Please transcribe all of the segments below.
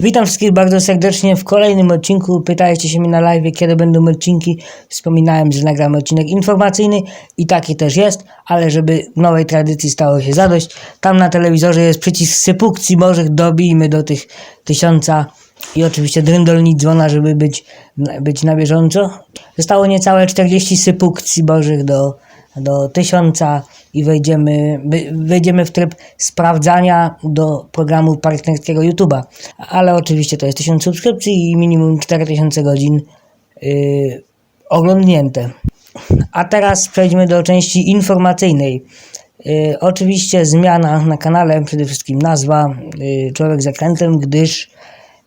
Witam wszystkich bardzo serdecznie w kolejnym odcinku. Pytajcie się mnie na live, kiedy będą odcinki. Wspominałem, że nagramy odcinek informacyjny i taki też jest, ale żeby nowej tradycji stało się zadość, tam na telewizorze jest przycisk sypukcji bożych, dobijmy do tych tysiąca i oczywiście dryndolni dzwona, żeby być, być na bieżąco. Zostało niecałe 40 sypukcji bożych do, do tysiąca i wejdziemy, wejdziemy w tryb sprawdzania do programu partnerskiego YouTube'a. Ale oczywiście to jest 1000 subskrypcji i minimum 4000 godzin yy, oglądnięte. A teraz przejdźmy do części informacyjnej. Yy, oczywiście zmiana na kanale, przede wszystkim nazwa yy, Człowiek z zakrętem, gdyż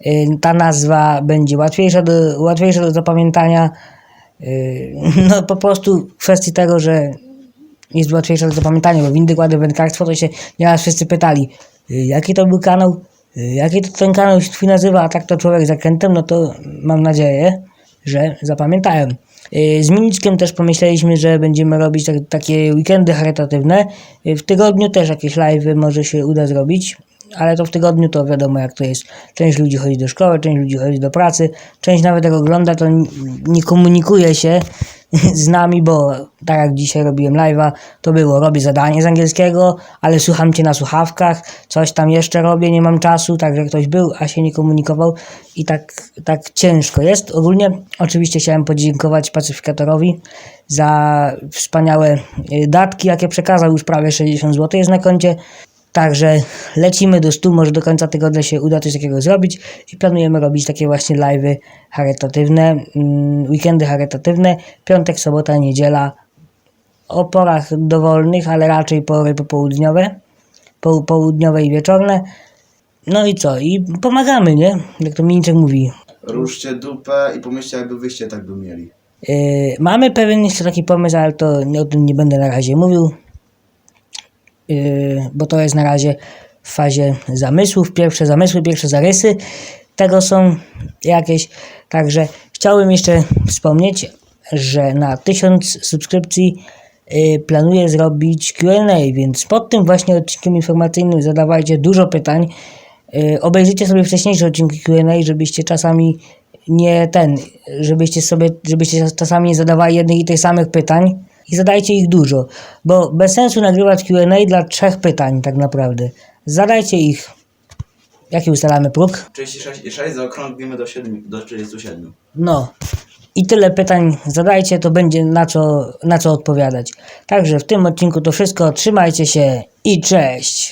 yy, ta nazwa będzie łatwiejsza do, łatwiejsza do zapamiętania. Yy, no po prostu kwestii tego, że jest łatwiejsze do zapamiętania, bo windy kłady wędkarstwo to się nieraz wszyscy pytali, y, jaki to był kanał, y, jaki to ten kanał się twój nazywa, a tak to człowiek zakrętem, no to mam nadzieję, że zapamiętałem. Y, Z Minickiem też pomyśleliśmy, że będziemy robić tak, takie weekendy charytatywne. W tygodniu też jakieś live'y może się uda zrobić, ale to w tygodniu to wiadomo jak to jest. Część ludzi chodzi do szkoły, część ludzi chodzi do pracy, część nawet jak ogląda, to nie komunikuje się z nami, bo tak jak dzisiaj robiłem live'a, to było, robię zadanie z angielskiego, ale słucham cię na słuchawkach, coś tam jeszcze robię, nie mam czasu, także ktoś był, a się nie komunikował i tak, tak ciężko jest. Ogólnie oczywiście chciałem podziękować pacyfikatorowi za wspaniałe y, datki, jakie przekazał, już prawie 60 zł jest na koncie. Także lecimy do 100, może do końca tygodnia się uda coś takiego zrobić i planujemy robić takie właśnie live'y charytatywne, mm, weekendy charytatywne, piątek, sobota, niedziela, o porach dowolnych, ale raczej pory popołudniowe, po, południowe i wieczorne. No i co? I pomagamy, nie? Jak to Miniczek mówi. Ruszcie dupę i pomyślcie, jakby wyście tak by mieli. Yy, mamy pewien jeszcze taki pomysł, ale to o tym nie będę na razie mówił, bo to jest na razie w fazie zamysłów. Pierwsze zamysły, pierwsze zarysy tego są jakieś. Także chciałbym jeszcze wspomnieć, że na 1000 subskrypcji yy, planuję zrobić Q&A, więc pod tym właśnie odcinkiem informacyjnym zadawajcie dużo pytań. Yy, obejrzyjcie sobie wcześniejsze odcinki Q&A, żebyście czasami nie ten, żebyście sobie, żebyście czasami nie zadawali jednych i tych samych pytań i zadajcie ich dużo, bo bez sensu nagrywać Q&A dla trzech pytań tak naprawdę. Zadajcie ich. Jaki ustalamy próg? 36 i 6 zaokrąglimy do, 7, do 37. No. I tyle pytań zadajcie, to będzie na co, na co odpowiadać. Także w tym odcinku to wszystko. Trzymajcie się i cześć!